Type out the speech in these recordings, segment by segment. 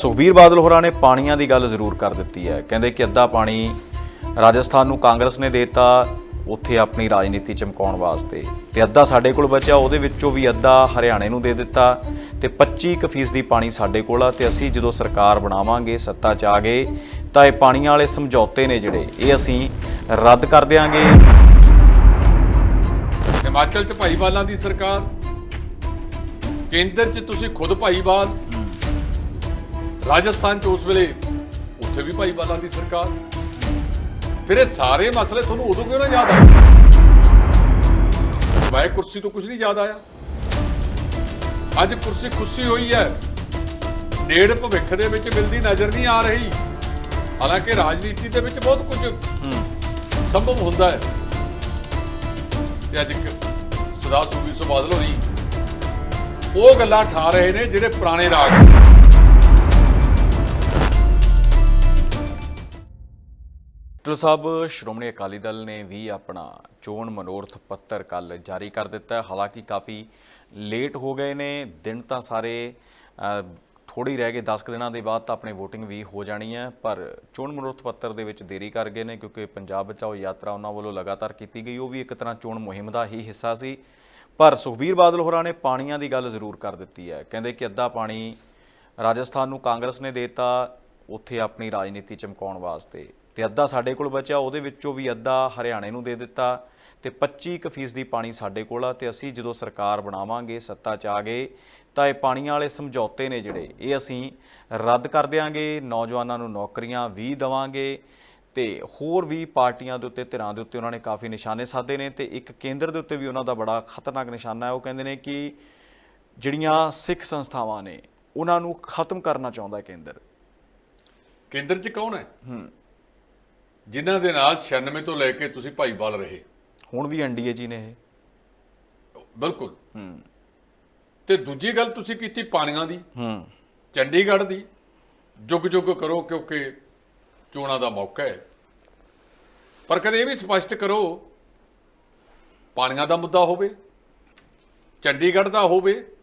ਸੁਖਬੀਰ ਬਾਦਲ ਹੋਰਾਂ ਨੇ ਪਾਣੀਆਂ ਦੀ ਗੱਲ ਜ਼ਰੂਰ ਕਰ ਦਿੱਤੀ ਹੈ। ਕਹਿੰਦੇ ਕਿ ਅੱਧਾ ਪਾਣੀ ਰਾਜਸਥਾਨ ਨੂੰ ਕਾਂਗਰਸ ਨੇ ਦਿੱਤਾ, ਉੱਥੇ ਆਪਣੀ ਰਾਜਨੀਤੀ ਚਮਕਾਉਣ ਵਾਸਤੇ। ਤੇ ਅੱਧਾ ਸਾਡੇ ਕੋਲ ਬਚਿਆ, ਉਹਦੇ ਵਿੱਚੋਂ ਵੀ ਅੱਧਾ ਹਰਿਆਣੇ ਨੂੰ ਦੇ ਦਿੱਤਾ। ਤੇ 25% ਫੀਸਦੀ ਪਾਣੀ ਸਾਡੇ ਕੋਲ ਆ ਤੇ ਅਸੀਂ ਜਦੋਂ ਸਰਕਾਰ ਬਣਾਵਾਂਗੇ, ਸੱਤਾ 'ਚ ਆ ਗਏ, ਤਾਂ ਇਹ ਪਾਣੀਆਂ ਵਾਲੇ ਸਮਝੌਤੇ ਨੇ ਜਿਹੜੇ, ਇਹ ਅਸੀਂ ਰੱਦ ਕਰ ਦਿਆਂਗੇ। ਹਿਮਾਚਲ 'ਚ ਭਾਈਵਾਲਾਂ ਦੀ ਸਰਕਾਰ, ਕੇਂਦਰ 'ਚ ਤੁਸੀਂ ਖੁਦ ਭਾਈਵਾਲ ਰਾਜਸਥਾਨ 'ਚ ਉਸ ਵੇਲੇ ਉੱਥੇ ਵੀ ਭਾਈਵਾਲਾਂ ਦੀ ਸਰਕਾਰ। ਫਿਰ ਇਹ ਸਾਰੇ ਮਸਲੇ ਤੁਹਾਨੂੰ ਉਦੋਂ ਕਿਉਂ ਨਾ ਯਾਦ ਆਏ? ਮੈਂ ਕੁਰਸੀ ਤੋਂ ਕੁਝ ਨਹੀਂ ਯਾਦ ਆਇਆ। ਅੱਜ ਕੁਰਸੀ ਖੁੱਸੀ ਹੋਈ ਹੈ। ਨੇੜ ਭਵਿੱਖ ਦੇ ਵਿੱਚ ਮਿਲਦੀ ਨਜ਼ਰ ਨਹੀਂ ਆ ਰਹੀ। ਹਾਲਾਂਕਿ ਰਾਜਨੀਤੀ ਦੇ ਵਿੱਚ ਬਹੁਤ ਕੁਝ ਸੰਭਵ ਹੁੰਦਾ ਹੈ। ਤੇ ਅੱਜ ਸਰਦਾਰ ਸੁਖਬੀਰ ਸਿੰਘ ਬਾਦਲ ਹੋਰੀ ਉਹ ਗੱਲਾਂ ਠਾ ਰਹੇ ਨੇ ਜਿਹੜੇ ਪੁਰਾਣੇ ਰਾਜ। ਨੇ। ਸਾਹਿਬ, ਸ਼੍ਰੋਮਣੀ ਅਕਾਲੀ ਦਲ ਨੇ ਵੀ ਆਪਣਾ ਚੋਣ ਮਨੋਰਥ ਪੱਤਰ ਕੱਲ ਜਾਰੀ ਕਰ ਦਿੱਤਾ ਹਾਲਾਂਕਿ ਕਾਫੀ ਲੇਟ ਹੋ ਗਏ ਨੇ, ਦਿਨ ਤਾਂ ਸਾਰੇ ਥੋੜੀ ਰਹਿ ਗਏ 10 ਕੁ ਦਿਨਾਂ ਦੇ ਬਾਅਦ ਤਾਂ ਆਪਣੇ VOTING ਵੀ ਹੋ ਜਾਣੀ ਹੈ। ਪਰ ਚੋਣ ਮਨੋਰਥ ਪੱਤਰ ਦੇ ਵਿੱਚ ਦੇਰੀ ਕਰ ਗਏ ਨੇ ਕਿਉਂਕਿ ਪੰਜਾਬ ਬਚਾਓ ਯਾਤਰਾ ਉਹਨਾਂ ਵੱਲੋਂ ਲਗਾਤਾਰ ਕੀਤੀ ਗਈ। ਉਹ ਵੀ ਇੱਕ ਤਰ੍ਹਾਂ ਚੋਣ ਮੁਹਿੰਮ ਦਾ ਹੀ ਹਿੱਸਾ ਸੀ। ਪਰ ਸੁਖਬੀਰ ਬਾਦਲ ਹੋਰਾਂ ਨੇ ਪਾਣੀਆਂ ਦੀ ਗੱਲ ਜ਼ਰੂਰ ਕਰ ਦਿੱਤੀ ਹੈ। ਕਹਿੰਦੇ ਕਿ ਅੱਧਾ ਪਾਣੀ ਰਾਜਸਥਾਨ ਨੂੰ ਕਾਂਗਰਸ ਨੇ ਦੇਤਾ, ਉੱਥੇ ਆਪਣੀ ਰਾਜਨੀਤੀ ਚਮਕਾਉਣ ਵਾਸਤੇ। ਤੇ ਅੱਧਾ ਸਾਡੇ ਕੋਲ ਬਚਿਆ ਉਹਦੇ ਵਿੱਚੋਂ ਵੀ ਅੱਧਾ ਹਰਿਆਣੇ ਨੂੰ ਦੇ ਦਿੱਤਾ ਤੇ 25% ਫੀਸਦੀ ਪਾਣੀ ਸਾਡੇ ਕੋਲ ਆ ਤੇ ਅਸੀਂ ਜਦੋਂ ਸਰਕਾਰ ਬਣਾਵਾਂਗੇ ਸੱਤਾ 'ਚ ਆ ਗਏ ਤਾਂ ਇਹ ਪਾਣੀਆਂ ਵਾਲੇ ਸਮਝੌਤੇ ਨੇ ਜਿਹੜੇ ਇਹ ਅਸੀਂ ਰੱਦ ਕਰ ਦਿਆਂਗੇ ਨੌਜਵਾਨਾਂ ਨੂੰ ਨੌਕਰੀਆਂ ਵੀ ਦਵਾਂਗੇ ਤੇ ਹੋਰ ਵੀ ਪਾਰਟੀਆਂ ਦੇ ਉੱਤੇ ਧਿਰਾਂ ਦੇ ਉੱਤੇ ਉਹਨਾਂ ਨੇ ਕਾਫੀ ਨਿਸ਼ਾਨੇ ਸਾਧੇ ਨੇ ਤੇ ਇੱਕ ਕੇਂਦਰ ਦੇ ਉੱਤੇ ਵੀ ਉਹਨਾਂ ਦਾ ਬੜਾ ਖਤਰਨਾਕ ਨਿਸ਼ਾਨਾ ਹੈ ਉਹ ਕਹਿੰਦੇ ਨੇ ਕਿ ਜਿਹੜੀਆਂ ਸਿੱਖ ਸੰਸਥਾਵਾਂ ਨੇ ਉਹਨਾਂ ਨੂੰ ਖਤਮ ਕਰਨਾ ਚਾਹੁੰਦਾ ਹੈ ਕੇਂਦਰ। ਕੇਂਦਰ 'ਚ ਕੌਣ ਹੈ। ਜਿਨ੍ਹਾਂ ਦੇ ਨਾਲ 96 ਤੋਂ ਲੈ ਕੇ ਤੁਸੀਂ ਭਾਈਵਾਲ ਰਹੇ। ਹੁਣ ਵੀ ਐਨਡੀਏ ਜੀ ਨੇ ਇਹ। ਬਿਲਕੁਲ। ਹੂੰ। ਤੇ ਦੂਜੀ ਗੱਲ ਤੁਸੀਂ ਕੀਤੀ ਪਾਣੀਆਂ ਦੀ। ਹੂੰ। ਚੰਡੀਗੜ੍ਹ ਦੀ। ਜੁਗ ਜੁਗ ਕਰੋ ਕਿਉਂਕਿ ਚੋਣਾਂ ਦਾ ਮੌਕਾ ਹੈ। ਪਰ ਕਦੇ ਇਹ ਵੀ ਸਪਸ਼ਟ ਕਰੋ ਪਾਣੀਆਂ ਦਾ ਮੁੱਦਾ ਹੋਵੇ ਚੰਡੀਗੜ੍ਹ ਦਾ ਹੋਵੇ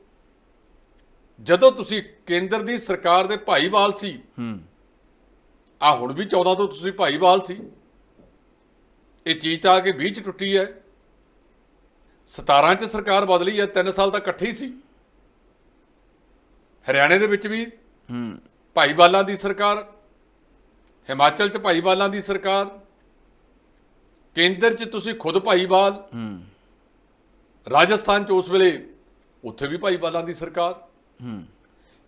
ਜਦੋਂ ਤੁਸੀਂ ਕੇਂਦਰ ਦੀ ਸਰਕਾਰ ਦੇ ਭਾਈਵਾਲ ਸੀ ਹੂੰ। ਆ ਹੁਣ ਵੀ 14 ਤੋਂ ਤੁਸੀਂ ਭਾਈਵਾਲ ਸੀ। ਇਹ ਚੀਜ਼ ਤਾਂ ਆ ਕੇ 20 ਚ ਟੁੱਟੀ ਹੈ। 17 ਚ ਸਰਕਾਰ ਬਦਲੀ ਹੈ 3 ਸਾਲ ਤਾਂ ਇਕੱਠੇ ਹੀ ਸੀ। ਹਰਿਆਣੇ ਦੇ ਵਿੱਚ ਵੀ ਹੂੰ। ਭਾਈਵਾਲਾਂ ਦੀ ਸਰਕਾਰ ਹਿਮਾਚਲ ਚ ਭਾਈਵਾਲਾਂ ਦੀ ਸਰਕਾਰ ਕੇਂਦਰ ਚ ਤੁਸੀਂ ਖੁਦ ਭਾਈਵਾਲ ਹੂੰ। ਰਾਜਸਥਾਨ ਚ ਉਸ ਵੇਲੇ ਉੱਥੇ ਵੀ ਭਾਈਵਾਲਾਂ ਦੀ ਸਰਕਾਰ। ਹੂੰ।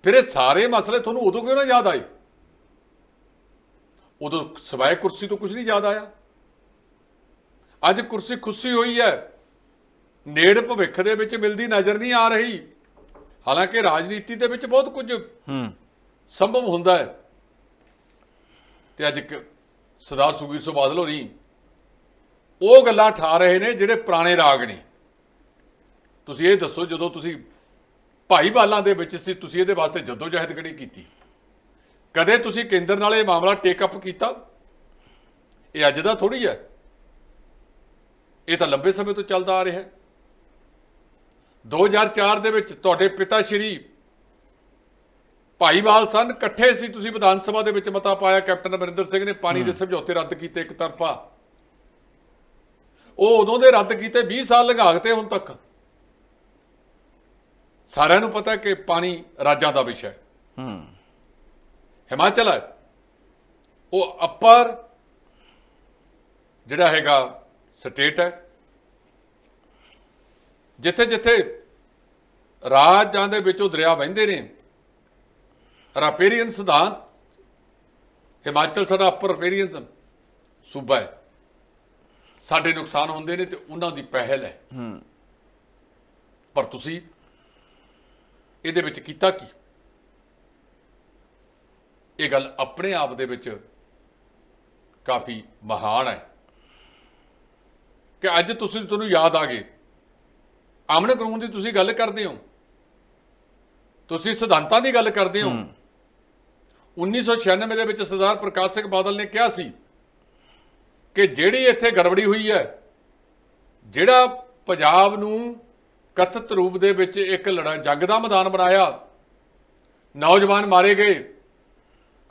ਫਿਰ ਇਹ ਸਾਰੇ ਮਸਲੇ ਤੁਹਾਨੂੰ ਉਦੋਂ ਕਿਉਂ ਨਾ ਯਾਦ ਆਏ? ਉਦੋਂ ਸਵਾਏ ਕੁਰਸੀ ਤੋਂ ਕੁਝ ਨਹੀਂ ਯਾਦ ਆਇਆ? ਅੱਜ ਕੁਰਸੀ ਖੁੱਸੀ ਹੋਈ ਹੈ। ਨੇੜ ਭਵਿੱਖ ਦੇ ਵਿੱਚ ਮਿਲਦੀ ਨਜ਼ਰ ਨਹੀਂ ਆ ਰਹੀ। ਹਾਲਾਂਕਿ ਰਾਜਨੀਤੀ ਦੇ ਵਿੱਚ ਬਹੁਤ ਕੁਝ ਹੂੰ। ਸੰਭਵ ਹੁੰਦਾ ਹੈ। ਤੇ ਅੱਜ ਇੱਕ ਸਰਦਾਰ ਸੁਖਬੀਰ ਸਿੰਘ ਬਾਦਲ ਹੋਣੀ ਉਹ ਗੱਲਾਂ ਠਾ ਰਹੇ ਨੇ ਜਿਹੜੇ ਪੁਰਾਣੇ ਰਾਗ ਨੇ। ਤੁਸੀਂ ਇਹ ਦੱਸੋ ਜਦੋਂ ਤੁਸੀਂ ਭਾਈਵਾਲਾਂ ਦੇ ਵਿੱਚ ਸੀ ਤੁਸੀਂ ਇਹਦੇ ਵਾਸਤੇ ਜਦੋਜਹਿਦ ਕਿਹੜੀ ਕੀਤੀ? ਕਦੇ ਤੁਸੀਂ ਕੇਂਦਰ ਨਾਲ ਇਹ ਮਾਮਲਾ ਟੇਕ ਅਪ ਕੀਤਾ? ਇਹ ਅੱਜ ਦਾ ਥੋੜੀ ਹੈ। ਇਹ ਤਾਂ ਲੰਬੇ ਸਮੇਂ ਤੋਂ ਚੱਲਦਾ ਆ ਰਿਹਾ ਹੈ। 2004 ਦੇ ਵਿੱਚ ਤੁਹਾਡੇ ਪਿਤਾ ਸ਼੍ਰੀ ਭਾਈਵਾਲ ਸਨ ਇਕੱਠੇ ਸੀ ਤੁਸੀਂ ਵਿਧਾਨ ਸਭਾ ਦੇ ਵਿੱਚ ਮਤਾ ਪਾਇਆ ਕੈਪਟਨ ਅਮਰਿੰਦਰ ਸਿੰਘ ਨੇ ਪਾਣੀ ਦੇ ਸਮਝੌਤੇ ਰੱਦ ਕੀਤੇ ਇੱਕ ਤਰਫਾ। ਉਹ ਉਦੋਂ ਦੇ ਰੱਦ ਕੀਤੇ 20 ਸਾਲ ਲੰਘਾਗਤੇ ਹੁਣ ਤੱਕ। ਸਾਰਿਆਂ ਨੂੰ ਪਤਾ ਕਿ ਪਾਣੀ ਰਾਜਾਂ ਦਾ ਵਿਸ਼ਾ ਹੈ। ਹੂੰ। ਹਿਮਾਚਲ ਹੈ। ਉਹ ਅੱਪਰ ਜਿਹੜਾ ਹੈਗਾ ਸਟੇਟ ਹੈ। ਜਿੱਥੇ ਜਿੱਥੇ ਰਾਜਾਂ ਦੇ ਵਿੱਚੋਂ ਦਰਿਆ ਵਹਿੰਦੇ ਨੇ ਰਾਪੇਰੀਅਨ ਸਿਧਾਂਤ ਹਿਮਾਚਲ ਸਾਡਾ ਅੱਪਰ ਰਪੇਰੀਅਨ ਸੂਬਾ ਹੈ। ਸਾਡੇ ਨੁਕਸਾਨ ਹੁੰਦੇ ਨੇ ਤੇ ਉਹਨਾਂ ਦੀ ਪਹਿਲ ਹੈ। ਹੂੰ। ਪਰ ਤੁਸੀਂ ਇਹਦੇ ਵਿੱਚ ਕੀਤਾ ਕੀ? ਇਹ ਗੱਲ ਆਪਣੇ ਆਪ ਦੇ ਵਿੱਚ ਕਾਫੀ ਮਹਾਨ ਹੈ ਕਿ ਅੱਜ ਤੁਸੀਂ ਤੁਹਾਨੂੰ ਯਾਦ ਆ ਗਏ। ਆਮਣ ਕਾਨੂੰਨ ਦੀ ਤੁਸੀਂ ਗੱਲ ਕਰਦੇ ਹੋ। ਤੁਸੀਂ ਸਿਧਾਂਤਾਂ ਦੀ ਗੱਲ ਕਰਦੇ ਹੋ। 1996 ਦੇ ਵਿੱਚ ਸਰਦਾਰ ਪ੍ਰਕਾਸ਼ ਸਿੰਘ ਬਾਦਲ ਨੇ ਕਿਹਾ ਸੀ ਕਿ ਜਿਹੜੀ ਇੱਥੇ ਗੜਬੜੀ ਹੋਈ ਹੈ, ਜਿਹੜਾ ਪੰਜਾਬ ਨੂੰ ਕਥਿਤ ਰੂਪ ਦੇ ਵਿੱਚ ਇੱਕ ਲੜਾ ਜੰਗ ਦਾ ਮੈਦਾਨ ਬਣਾਇਆ, ਨੌਜਵਾਨ ਮਾਰੇ ਗਏ।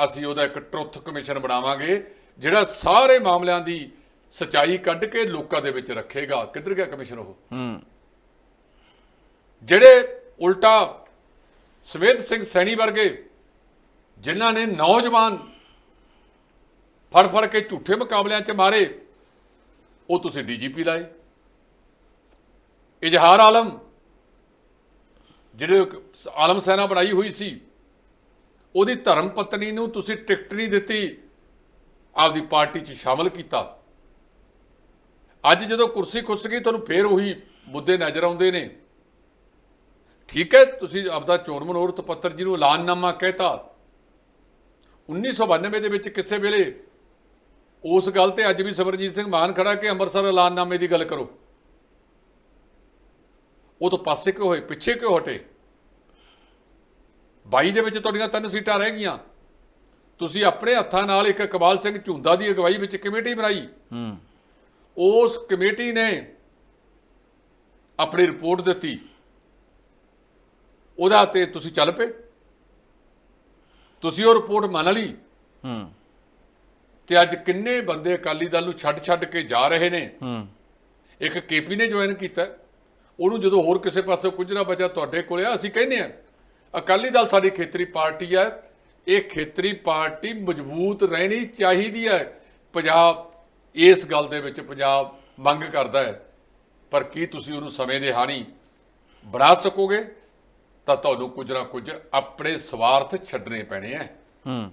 ਅਸੀਂ ਉਹਦਾ ਇੱਕ ਟਰੁੱਥ ਕਮਿਸ਼ਨ ਬਣਾਵਾਂਗੇ ਜਿਹੜਾ ਸਾਰੇ ਮਾਮਲਿਆਂ ਦੀ ਸਚਾਈ ਕੱਢ ਕੇ ਲੋਕਾਂ ਦੇ ਵਿੱਚ ਰੱਖੇਗਾ। ਕਿੱਧਰ ਗਿਆ ਕਮਿਸ਼ਨ ਉਹ? ਹੂੰ। ਜਿਹੜੇ ਉਲਟਾ ਸਮੇਧ ਸਿੰਘ ਸੈਣੀ ਵਰਗੇ ਜਿਨ੍ਹਾਂ ਨੇ ਨੌਜਵਾਨ ਫੜ ਫੜ ਕੇ ਝੂਠੇ ਮੁਕਾਬਲਿਆਂ 'ਚ ਮਾਰੇ ਉਹ ਤੁਸੀਂ ਡੀਜੀਪੀ ਲਾਏ। ਇਜ਼ਹਾਰ ਆਲਮ ਜਿਹੜੇ ਆਲਮ ਸੈਨਾ ਬਣਾਈ ਹੋਈ ਸੀ ਉਹਦੀ ਧਰਮ ਪਤਨੀ ਨੂੰ ਤੁਸੀਂ ਟਿਕਟ ਨਹੀਂ ਦਿੱਤੀ, ਆਪਦੀ ਪਾਰਟੀ 'ਚ ਸ਼ਾਮਲ ਕੀਤਾ। ਅੱਜ ਜਦੋਂ ਕੁਰਸੀ ਖੁੱਸ ਗਈ, ਤੁਹਾਨੂੰ ਫੇਰ ਉਹੀ ਮੁੱਦੇ ਨਜ਼ਰ ਆਉਂਦੇ ਨੇ। ਠੀਕ ਹੈ, ਤੁਸੀਂ ਆਪਦਾ ਚੋਣ ਮਨੋਰਥ ਪੱਤਰ ਜਿਹਨੂੰ ਐਲਾਨਨਾਮਾ ਕਹਿਤਾ 1992 ਦੇ ਵਿੱਚ ਕਿਸੇ ਵੇਲੇ ਉਸ ਗੱਲ ਤੇ ਅੱਜ ਵੀ ਸਮਰਜੀਤ ਸਿੰਘ ਮਾਨ ਖੜਾ ਕਿ ਅੰਮ੍ਰਿਤਸਰ ਐਲਾਨਨਾਮੇ ਦੀ ਗੱਲ ਕਰੋ। ਉਹ ਤੋਂ ਪਾਸੇ ਕਿਉਂ ਹੋਏ, ਪਿੱਛੇ ਕਿਉਂ ਹਟੇ? 22 ਦੇ ਵਿੱਚ ਤੁਹਾਡੀਆਂ ਤਿੰਨ ਸੀਟਾਂ ਰਹਿ ਗਈਆਂ। ਤੁਸੀਂ ਆਪਣੇ ਹੱਥਾਂ ਨਾਲ ਇੱਕ ਇਕਬਾਲ ਸਿੰਘ ਝੁੰਦਾ ਦੀ ਅਗਵਾਈ ਵਿੱਚ ਕਮੇਟੀ ਬਣਾਈ। ਹੂੰ। ਉਸ ਕਮੇਟੀ ਨੇ ਆਪਣੀ ਰਿਪੋਰਟ ਦਿੱਤੀ। ਉਹਦਾ ਤੇ ਤੁਸੀਂ ਚੱਲ ਪਏ। ਤੁਸੀਂ ਉਹ ਰਿਪੋਰਟ ਮੰਨ ਲਈ। ਹੂੰ। ਤੇ ਅੱਜ ਕਿੰਨੇ ਬੰਦੇ ਅਕਾਲੀ ਦਲ ਨੂੰ ਛੱਡ ਛੱਡ ਕੇ ਜਾ ਰਹੇ ਨੇ। ਹੂੰ। ਇੱਕ ਕੇਪੀ ਨੇ ਜੁਆਇਨ ਕੀਤਾ। ਉਹਨੂੰ ਜਦੋਂ ਹੋਰ ਕਿਸੇ ਪਾਸੇ ਕੁਝ ਨਾ ਬਚਾ ਤੁਹਾਡੇ ਕੋਲੇ ਆ ਅਸੀਂ ਕਹਿੰਦੇ ਆ। ਅਕਾਲੀ ਦਲ ਸਾਡੀ ਖੇਤਰੀ ਪਾਰਟੀ ਹੈ। ਇਹ ਖੇਤਰੀ ਪਾਰਟੀ ਮਜ਼ਬੂਤ ਰਹਿਣੀ ਚਾਹੀਦੀ ਹੈ। ਪੰਜਾਬ ਇਸ ਗੱਲ ਦੇ ਵਿੱਚ ਪੰਜਾਬ ਮੰਗ ਕਰਦਾ ਹੈ। ਪਰ ਕੀ ਤੁਸੀਂ ਉਹਨੂੰ ਸਮੇਂ ਦੇ ਹਾਣੀ ਬਣਾ ਸਕੋਗੇ? ਤਾਂ ਤੁਹਾਨੂੰ ਕੁਝ ਨਾ ਕੁਝ ਆਪਣੇ ਸਵਾਰਥ ਛੱਡਣੇ ਪੈਣੇ ਆ ਹੂੰ।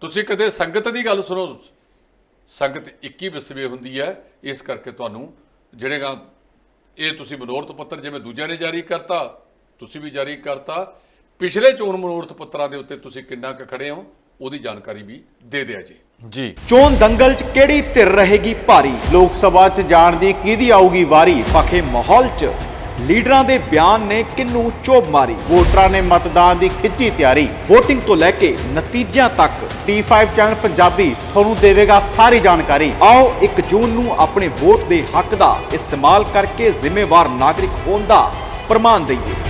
ਤੁਸੀਂ ਕਦੇ ਸੰਗਤ ਦੀ ਗੱਲ ਸੁਣੋ। ਸੰਗਤ 21 ਵਿਸਵੇ ਹੁੰਦੀ ਹੈ। ਇਸ ਕਰਕੇ ਤੁਹਾਨੂੰ ਜਿਹੜੇਗਾ ਇਹ ਤੁਸੀਂ ਮਨੋਰਥ ਪੱਤਰ ਜਿਵੇਂ ਦੂਜਿਆਂ ਨੇ ਜਾਰੀ ਕਰਤਾ ਤੁਸੀਂ ਵੀ ਜਾਰੀ ਕਰਤਾ। ਪਿਛਲੇ ਚੋਣ ਮਨੋਰਥ ਪੱਤਰਾਂ ਦੇ ਉੱਤੇ ਤੁਸੀਂ ਕਿੰਨਾ ਕੁ ਖੜੇ ਹੋ, ਉਹਦੀ ਜਾਣਕਾਰੀ ਵੀ ਦੇ ਦਿਆ ਜੀ। ਜੀ। ਚੋਣ ਦੰਗਲ 'ਚ ਕਿਹੜੀ ਧਿਰ ਰਹੇਗੀ ਭਾਰੀ? ਲੋਕ ਸਭਾ 'ਚ ਜਾਣ ਦੀ ਕਿਹਦੀ ਆਊਗੀ ਵਾਰੀ? ਪਖੇ ਮਾਹੌਲ 'ਚ ਲੀਡਰਾਂ ਦੇ ਬਿਆਨ ਨੇ ਕਿੰਨੂੰ ਚੋਬ ਮਾਰੀ? ਵੋਟਰਾਂ ਨੇ ਮਤਦਾਨ ਦੀ ਖਿੱਚੀ ਤਿਆਰੀ। VOTING ਤੋਂ ਲੈ ਕੇ ਨਤੀਜਿਆਂ ਤੱਕ T5 ਚੈਨਲ ਪੰਜਾਬੀ ਤੁਹਾਨੂੰ ਦੇਵੇਗਾ ਸਾਰੀ ਜਾਣਕਾਰੀ। ਆਓ 1 ਜੂਨ ਨੂੰ ਆਪਣੇ ਵੋਟ ਦੇ ਹੱਕ ਦਾ ਇਸਤੇਮਾਲ ਕਰਕੇ ਜ਼ਿੰਮੇਵਾਰ ਨਾਗਰਿਕ ਹੋਣ ਦਾ ਪ੍ਰਮਾਣ ਦਈਏ।